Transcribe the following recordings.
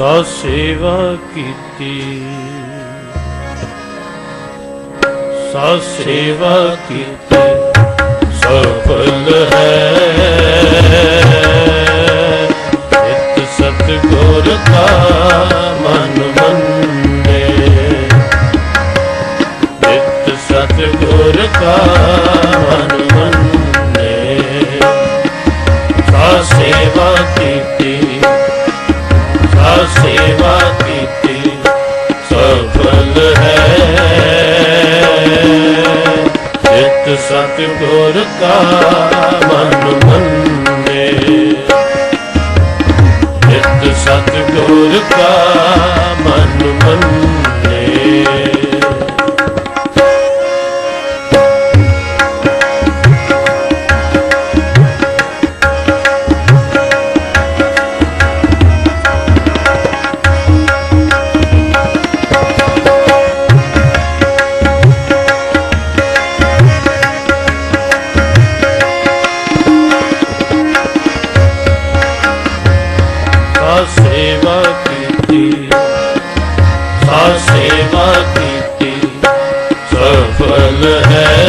ਸਾ ਸੇਵਾ ਕੀਤੀ। ਸਾ ਸੇਵਾ ਕੀਤੀ ਸਫਲ ਹੈ। ਇਤ ਸਤਗੁਰ ਕਾ ਮਨ ਸਤਗੁਰ ਕਾ ਮਨ ਮੰਨੇ। ਇਤ ਸਤਗੁਰ ਕਾ ਮਨ ਮੰਨੇ। ਸਫਲ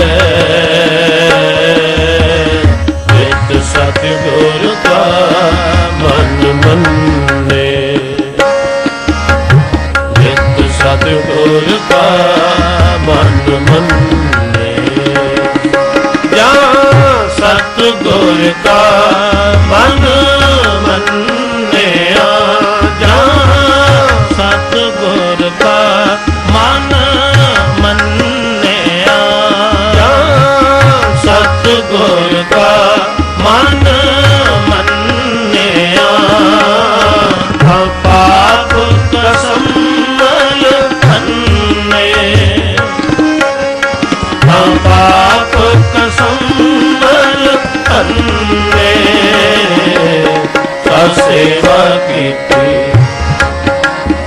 ਸੇਵਾ ਕੀਤੀ।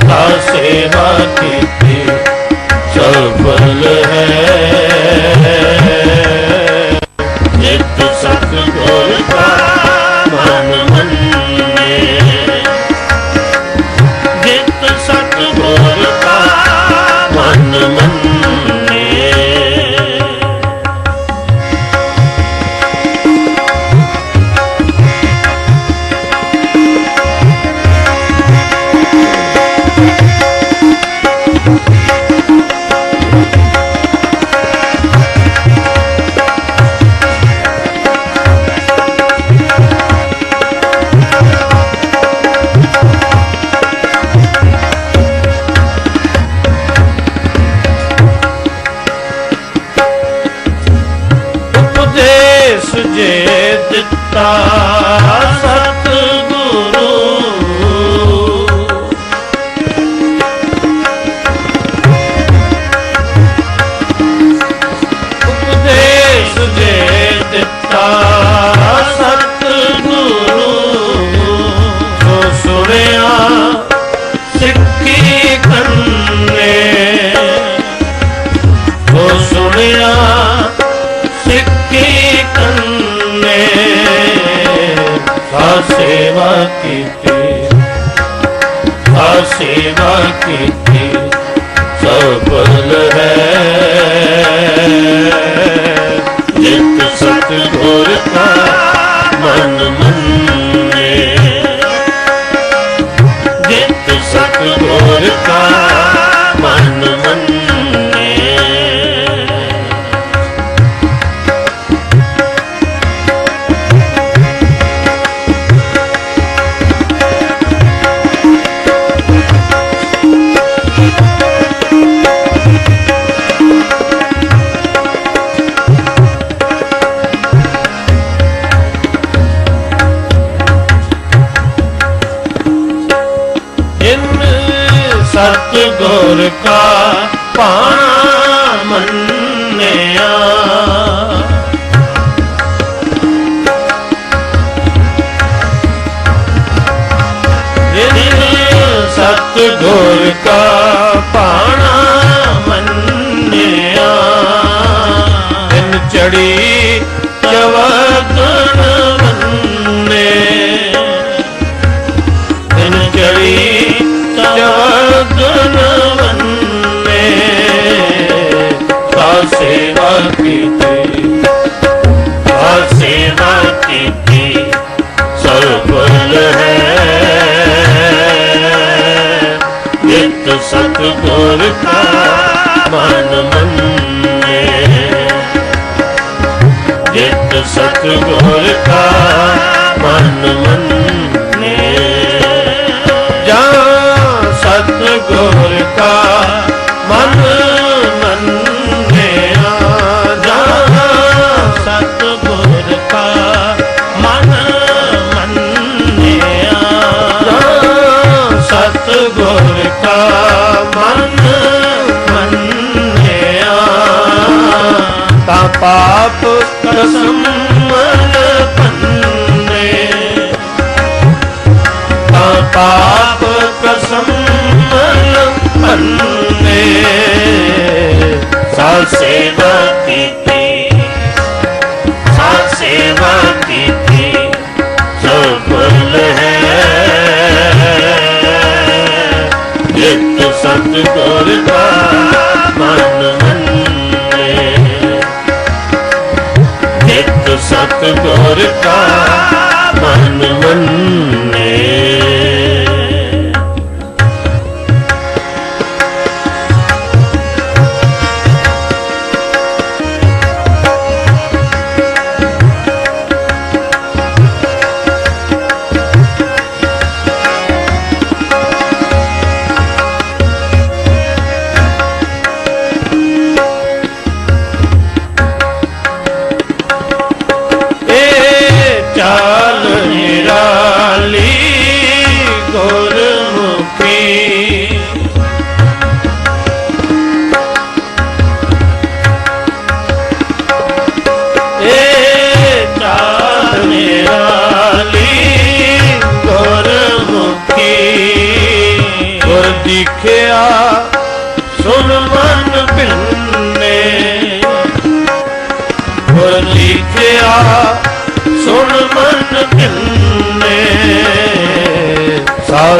ਸਾ ਸੇਵਾ ਕੀਤੀ। ਸਫਲ ਹੈ। ਸਿੱਖੀ ਕੰਨੇ ਸੋ ਸੁਣਿਆ ਸਿੱਖੀ ਕੰਨੇ ਸਾ ਸੇਵਾ ਕੀਤੀ ਸਾ ਸੇਵਾ ਕੀਤੀ। ਸਫਲ ਹੈ ਸਤਿਗੁਰ ਕਾ ਪਾਣਾ ਮੰਨਿਆ। ਇਨ ਸਤਿਗੁਰ ਕਾ ਪਾਣਾ ਮੰਨਿਆ। ਇਨ ਚੜੀ ਚਵਗਣ ਅਗਨਵੰਨੇ ਤਾ ਸੇਵਾ ਕੀਤੀ ਤਾ ਸੇਵਾ ਕੀਤੀ ਸਰਵਲ ਹੈ ਨਿਤ ਸਤਗੁਰ ਕਾ ਮਨ ਮੰਨੇ ਨਿਤ ਸਤਗੁਰ ਕਾ ਮਨ ਮੰਨੇ ਤਾਂ ਪਾਪ ਕਸਮ ਪੰਨੇ। ਤਾਂ ਪਾਪ ਕਸਮ ਪੰਨੇ। ਸਾ ਸੇਵਾ ਕੀਤੀ। ਸਾ ਸੇਵਾ ਕੀਤੀ। ਸਫਲ ਹੈ। ਜਿਤ ਸਤਗੁਰ ਦਾ ਮਨ ਸਤਗੁਰ ਕਾ ਮਨ ਮੰਨੇ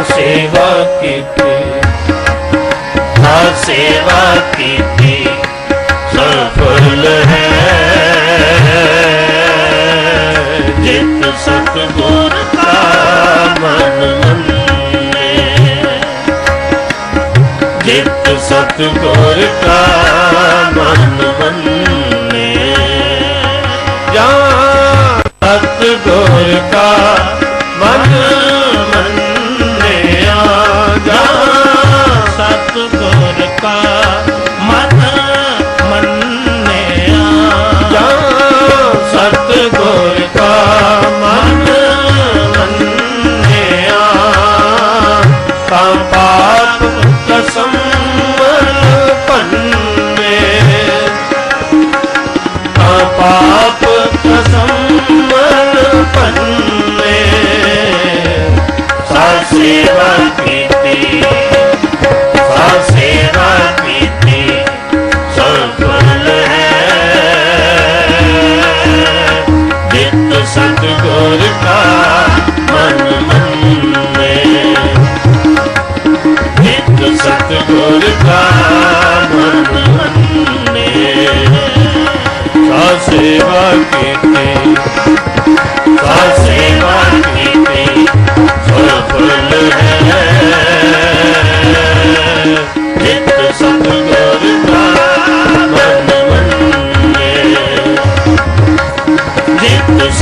ਸੇਵਾ ਕੀਤੀ ਸਾ ਸੇਵਾ ਕੀਤੀ ਸਫਲ ਹੈ ਜਿਤ ਸਤਗੁਰ ਕਾ ਮਨ ਮੰਨੇ ਜਿਤ ਸਤਗੁਰ ਕਾ ਮਨ ਮੰਨੇ ਜਾਂ ਸਤਗੁਰ ਕਾ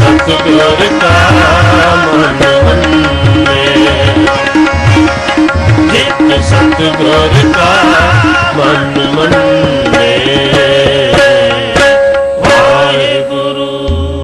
ਸਤਗੁਰ ਕਾ ਮਨ ਮੰਨੇ ਜਿਤ ਸਤਗੁਰ ਕਾ ਮਨ ਮੰਨੇ